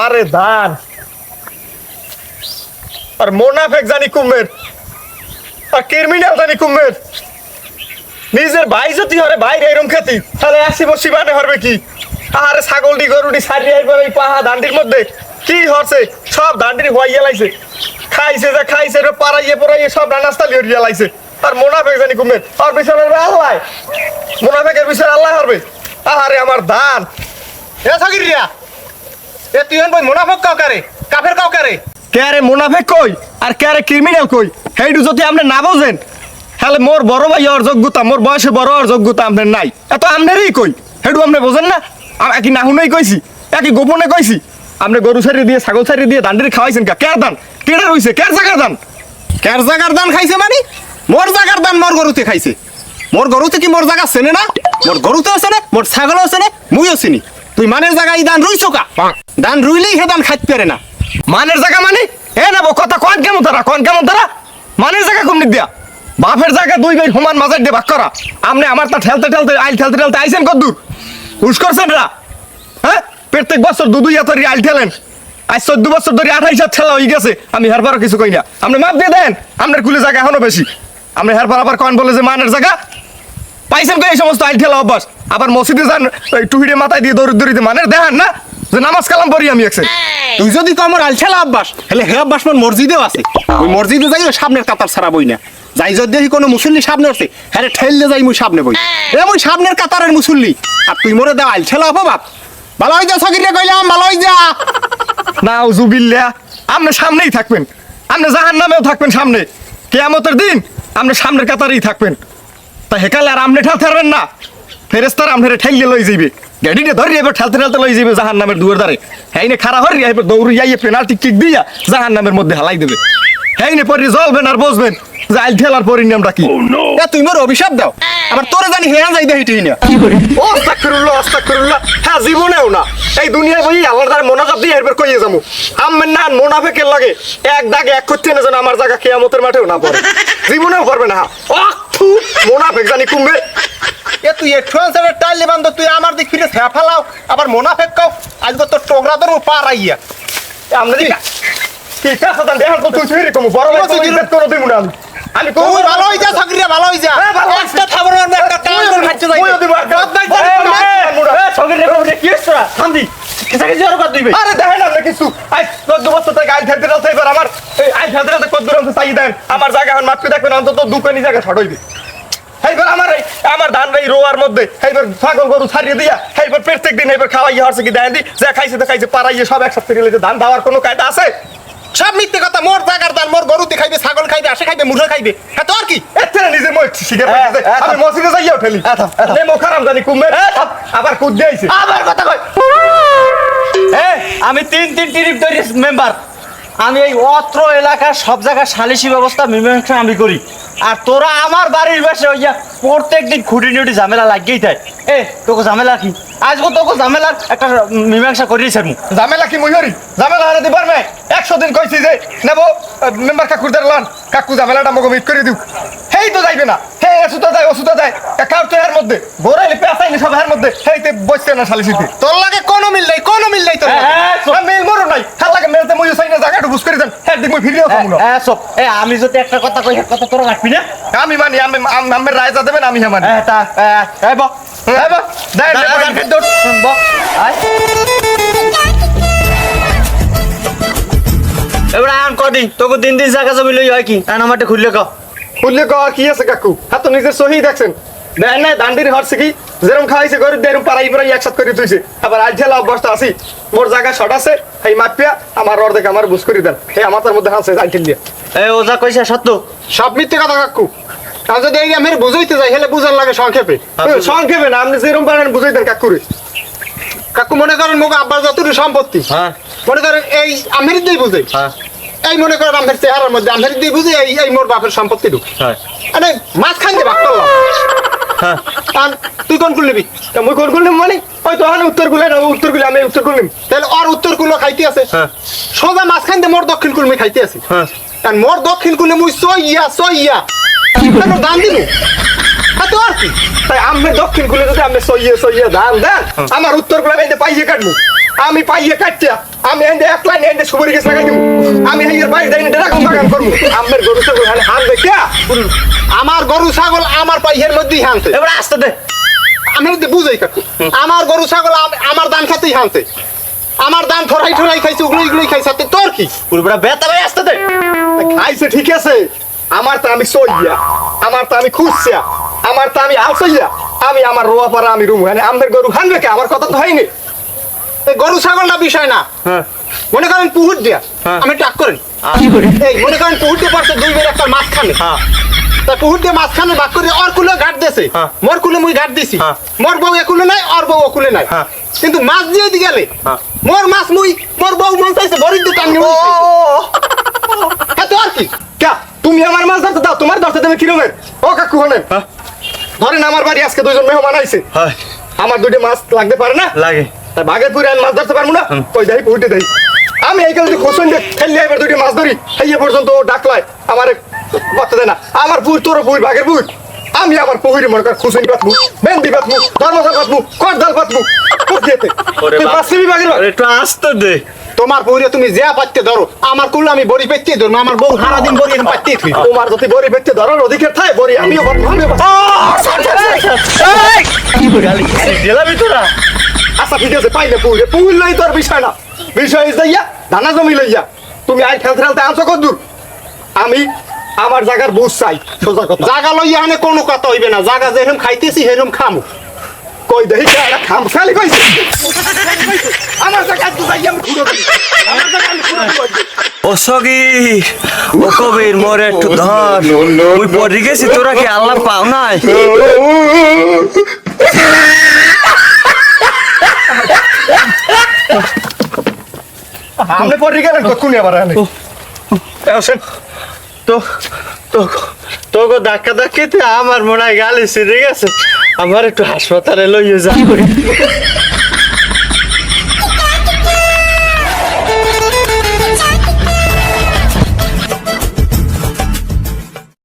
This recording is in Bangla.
আরে ধান আর মোনাফেক জানি কুমের আর ক্রিমিনাল জানি কুমের নিজের ভাই যদি হরে বাইরে এরম খেতি, তাহলে আসি বসি মানে হরবে কি? আরে ছাগলটি গরুটি সারিয়ে আইবার এই পাহা দান্ডির মধ্যে। কি হরছে? সব দান্ডির হইয়া লাইছে। খাইছে যা খাইছে রে পাড়াইয়ে পড়াইয়ে সব রানাস্তা লিয়ে লাইছে। আর মোনাফেক জানি কুমের আর বিছানার আল্লাহ। মোনাফেকের বিষয় আল্লাহ হরবে আরে আমার ধান এ সাকির রিয়া এ, তুই বই মুনাফক কাউ কারে? কাফের কাউ কারে? কে রে মুনাফেক কই? আর কে রে ক্রিমিনাল কই? হেইডু যদি আপনি না বোঝেন, তাহলে মোর বড় ভাই আর যোগ্যতা, মোর বয়সে বড় আর যোগ্যতা আপনার নাই। এত আপনারই কই? হেডু আপনি বোঝেন না? আমি কি না হুনেই কইছি একই গোপনে কইছি? আপনি গরু ছাড়ি দিয়ে, ছাগল ছাড়ি দিয়ে দান্ডির খাওয়াইছেন কা? কের দান? কেডা রইছে কের জায়গার দান? কার জাগার দান খাইছে মানে? মোর জাগার দান মোর গরুতে খাইছে। মোর গরুতে কি মোর জাগা চেনে না মোর গরুতে আছে না? মোর ছাগল আছে না? মুইও চিনি। তুই মানের জায়গা এই দান রইছো কা? দান রুইলেই হে দান খাইতে পারে না। মানের জায়গা মানে? এ না কথা কন কেমন তারা কন কেমন তারা? মানের জায়গা কমনি দিয়া? বাপের জায়গা দুই ভাই সমান মাঝে দিয়ে ভাগ করা। আমনে আমার তা ঠেলতে ঠেলতে আইল ঠেলতে ঠেলতে আইছেন কদ্দূর? হুশ করছেন রা? হ্যাঁ? প্রত্যেক বছর দু দুই হাতের আইল ঠেলেন। আজ চোদ্দ বছর ধরে আঠাইশ হাত ঠেলা হয়ে গেছে। আমি হেরবারও কিছু কই না। আপনি মাপ দিয়ে দেন আপনার কুলে জায়গা এখনও বেশি। আপনি হেরবার আবার কন বলে যে মানের জায়গা? পাইছেন কই এই সমস্ত আইল ঠেলা অভ্যাস? আবার মসজিদে যান ওই টুহিরে মাথায় দিয়ে দৌড়ি দৌড়িতে মানে দেখান না যে নামাজ কালাম পড়ি আমি একসে তুই যদি কমর আলছেলা অভ্যাস হলে হে অভ্যাস মোর মসজিদেও আছে। ওই মসজিদে যাই ওই সামনের কাতার ছাড়া বই না। যাই যদি দেখি কোনো মুসল্লি সামনে উঠছে হ্যাঁ ঠেললে যাই মুই সামনে বই। এ মুই সামনের কাতারের মুসল্লি। আর তুই মোরে দেওয়া আলছেলা অপবাদ ভালো হয়ে যা সকিরে কইলাম ভালো হয়ে যা নাও জুবিল্লা আপনি সামনেই থাকবেন। আপনি জাহান নামেও থাকবেন সামনে। কেয়ামতের দিন আপনি সামনের কাতারেই থাকবেন। তা হেকালে আর আপনি ঠেলতে পারবেন না। ফেরেস্তার আপনার ঠেলিয়ে লই যাইবে। গাড়িটা ধরি এবার ঠেলতে ঠেলতে লই যাবে জাহান নামের দুয়ার দ্বারে হ্যাঁ খারা হরি এবার দৌড়ি যাইয়ে পেনাল্টি কিক দিয়া জাহান নামের মধ্যে হালাই দেবে। হ্যাঁ পরে জ্বলবেন আর বসবেন। আইল ঠেলার পরিণামটা কি? এ তুই মোর অভিশাপ দাও। আবার তোরে জানি হেয়া যাই দেহি না। ও আস্তাগফিরুল্লাহ আস্তাগফিরুল্লাহ। হ্যাঁ জীবনেও না। এই দুনিয়ায় বই আল্লাহর দ্বারা মোনাজাত দিয়ে এরপর কইয়ে যাব আম্মের না মোনাফেকের লাগে এক দাগে এক করতে না যেন আমার জায়গা কিয়ামতের মাঠেও না পড়ে। জীবনেও পারবে না ও থু মোনাফেক জানি কুমবে। এ তুই একটু আনসারের টাইলে বান্ধ তুই আমার দিক ফিরে ফেয়া ফেলাও আবার মোনাফেক কাও আজকে তোর টোকরা তোর পার আইয়া আমরা দিকা। কি কাছে দান দেখার তুই ফিরে কমু বড় ভাই তুই ইজ্জত করে দিমু না আমি। কমু তুই ভালো হই যা সক্রিয় ভালো হই যা হ্যাঁ, একটা থাবর মারবে একটা টান করে খাচ্ছে যাই ওইও দিব বদনাই করে এ, এ, সঙ্গে রে কি হচ্ছে শান্তি এটাকে জোর কর দিবে। আরে দেখেন না কিছু। আই চোদ্দ বছর থেকে আইন ফেলতে রাখতে এবার আমার আইন ফেলতে রাখতে কত দূর চাই দেন। আমার জায়গা এখন মাপকে দেখবেন অন্তত দুকানি জায়গা ছড় হইবে। এইবার আমার আমার ধান এই রোয়ার মধ্যে এইবার ছাগল গরু ছাড়িয়ে দিয়া এইবার প্রত্যেক দিন এইবার খাওয়াই হচ্ছে কি দেন দি যা খাইছে তো খাইছে পাড়াইয়ে সব একসাথে গেলে ধান দেওয়ার কোনো কায়দা আছে? সব মিথ্যে কথা মোর জাগার দান মোর গরুতে খাইবে ছাগল খাইবে আসে খাইবে মুরগি খাইবে হ্যাঁ তোর কি? এতে নিজে মই শিখে হ্যাঁ, পাইছে হ্যাঁ, আমি মসজিদে যাইয়া হ্যাঁ, হ্যাঁ। নে মো খারাম জানি কুমে আবার কুদ দিয়েছে আবার কথা কই আমি তিন তিন টিরিপ মেম্বার আমি এই অত্র এলাকার সব জায়গায় সালিসি ব্যবস্থা মীমাংসা আমি করি। আর তোরা আমার বাড়ির পাশে ওই প্রত্যেক দিন খুঁটি নুটি ঝামেলা লাগিয়েই থাকে। এ, তোকে ঝামেলা কি? আজকে তোকে ঝামেলার একটা মীমাংসা করিয়েছে ঝামেলা কি মুই ঝামেলা হারে দিবার মে একশো দিন কইছি যে নেব মেম্বার কাকুর লন। কাকু ঝামেলাটা মগো মিট করে দিউ। হেই তো যাইবে না। হে এসুতো যায় ওষুধ যায়। তো এর মধ্যে? সব এর মধ্যে। হেইতে বসছে না শালিসিতে তোর লাগে কোনো মিল নাই কোনো মিল নাই তোর লাগে। হ্যাঁ, মেল মরো নাই। খালাকে মেলতে মুই চাই না জায়গাটা বুঝ করে দেন। হ্যাঁ দিক মুই ভিডিও হ্যাঁ, হ্যাঁ, সব এ আমি যদি একটা কথা কই কথা তোরা রাখবি না? আমি মানি আমি আম- রায় যা দেবেন আমি হ্যাঁ মানি। হ্যাঁ তা হ্যাঁ বা। দৌড়, বল। আয়। এবার আন কদিন তোকে দিন দিন জায়গা জমি লই হয় কি? আন আমারটা খুললে ক ক আছে কাকু? হ্যাঁ তো নিজের সহি দেখছেন। দেন না দান্ডির হরছে কি যেরকম খাওয়াইছে গরিব দেরম পাড়াই পাড়াই একসাথ করে তুইছে। আবার আজ ঠেলা অভ্যস্ত আছি মোর জায়গা শর্ট আছে এই মাপিয়া আমার অর্ধেক আমার বুঝ করে দেন। এই আমার তার মধ্যে হাসছে আইটেল দিয়ে এই ওজা কইছে সত্য। সব মিথ্যে কথা কাকু। আর যদি এই আমি বুঝাইতে যাই হেলে বুঝার লাগে সংক্ষেপে। সংক্ষেপে না আপনি যেরকম পারেন বুঝাই দেন কাকুরে। কাকু মনে করেন মুখ আব্বার যতটুকু সম্পত্তি হ্যাঁ। মনে করেন এই আমের দিয়ে বুঝে হ্যাঁ। এই মনে করেন আমের চেহারার মধ্যে আমের দিয়ে বুঝে এই এই মোর বাপের সম্পত্তি ঢুক। হ্যাঁ। আরে মাঝখান দিয়ে ভাগ করলাম হ্যাঁ। আর তুই কোন কুল নিবি? তা মুই কোন করলাম মানে? ওই তো আমি উত্তর গুলে না উত্তর গুলে আমি উত্তর করলাম তাহলে ওর উত্তর কুলো খাইতে আছে। হ্যাঁ। সোজা মাঝখান দিয়ে মোর দক্ষিণ কুল মুই খাইতে আছে। হ্যাঁ। আর মোর দক্ষিণ কুলে মুই সইয়া সইয়া কেন দাম দিনু হ্যাঁ, তো আর কি? তাই আমি দক্ষিণ খুলে যদি আমি সইয়ে সইয়ে ধান দেন আমার উত্তর এনে পাইয়ে কাটবো আমি পাইয়ে কাটতিয়া আমি এনে এক লাইন এনে সুপারি গাছ আমি করব আমার গরু ছাগল দেখিয়া আমার গরু ছাগল আমার পাইহের মধ্যেই হানছে। এবার আসতে দে। আমি বুঝাই কাকু আমার গরু ছাগল আমার দান খাতেই হানছে। আমার দান ঠরাই ঠরাই খাইছে ওগুলো এগুলোই খাইছে তোর কি? পুরোটা বেতা ভাই আসতে দে। খাইছে ঠিক আছে। আমার তো আমি সইয়া আমার তো আমি খুঁজছিয়া আমার তো আমি আলসইয়া আমি আমার রোয়া পারা আমি রুম। মানে আমাদের গরু খানবে কে? আমার কথা তো হয়নি। গরু ছাগলটা বিষয় না। হ্যাঁ। মনে করেন পুহুর দিয়া হ্যাঁ। আমি টাক করেন এই মনে করেন পুহুর দিয়ে পারছে দুই বের একটা মাছ খানে হ্যাঁ। তা পুহুর দিয়ে মাছ খানে বাক করে ওর কুলে ঘাট দিয়েছে। হ্যাঁ। মোর কুলে মুই ঘাট দিছি। মোর বউ একুলে নাই ওর বউ ওকুলে নাই। কিন্তু মাছ দিয়ে দি গেলে। মোর মাছ মুই মোর বউ মন চাইছে বড়ির দিয়ে টাঙ্গি ও। হ্যাঁ তো আর কি? ক্যা তুমি আমার মাছ ধরতে দাও তোমার ধরতে দেবে কিরমের? ও কাকু হলেন। ধরেন আমার বাড়ি আজকে দুজন মেহমান আইছে। আমার দুটো মাছ লাগতে পারে না? লাগে। তাই বাঘের পুরে আমি মাছ ধরতে পারব না? ওই যাই পুঁটে দেই। আমি এই কালে খোসন খেললে এবার দুটি মাছ ধরি এই পর্যন্ত ও ডাকলায় আমার করতে দেয় না আমার পুর তোর পুর বাঘের পুর আমি আমার পুকুরে মনে কর খুসুন পাতবো বেন্দি পাতবো ধর্মসাল পাতবো করদাল পাতবো ওরে তুই বাপ। পাঁচ কেজি আরে একটু আসতে দে। তোমার বউরে তুমি যে পাইতে ধরো আমার কুলে আমি বড়ি পেতে ধরবো আমার বউ সারাদিন বড়ি এরকম পাইতে থুই তোমার যদি বড়ি পেতে ধরার অধিকার থাকে বড়ি আমিও পাতবো আমিও পাতবো জেলাবি তোরা? আচ্ছা ঠিক আছে পাইলে পুকুরে। পুকুর লই তোর বিষয় না। বিষয় যাইয়া ধানা জমি লইয়া। তুমি আই খেলতে খেলতে আনছো কত দূর? আমি আমার জায়গার বুঝ চাই সোজা কথা। জাগা লইয়া আনে কোনো কথা হইবে না। জাগা যেরকম খাইতেছি সেরকম খামু। কই কে একটা খাম খালি কইছে? আমার জায়গা তো যাই আমি ঘুরে দিই আমার জায়গা আমি ঘুরে ও সগি ও কবির মোরে একটু ধর। ওই পড়ে গেছি তোরা কি আল্লাহ পাও নাই? আপনি পরে গেলেন কতক্ষণ আবার আনে। আসেন। তো তো তোকে ধাক্কা ধাক্কিতে আমার মনে হয় গালি সিরে গেছে। আমার একটু হাসপাতালে লইয়ে যা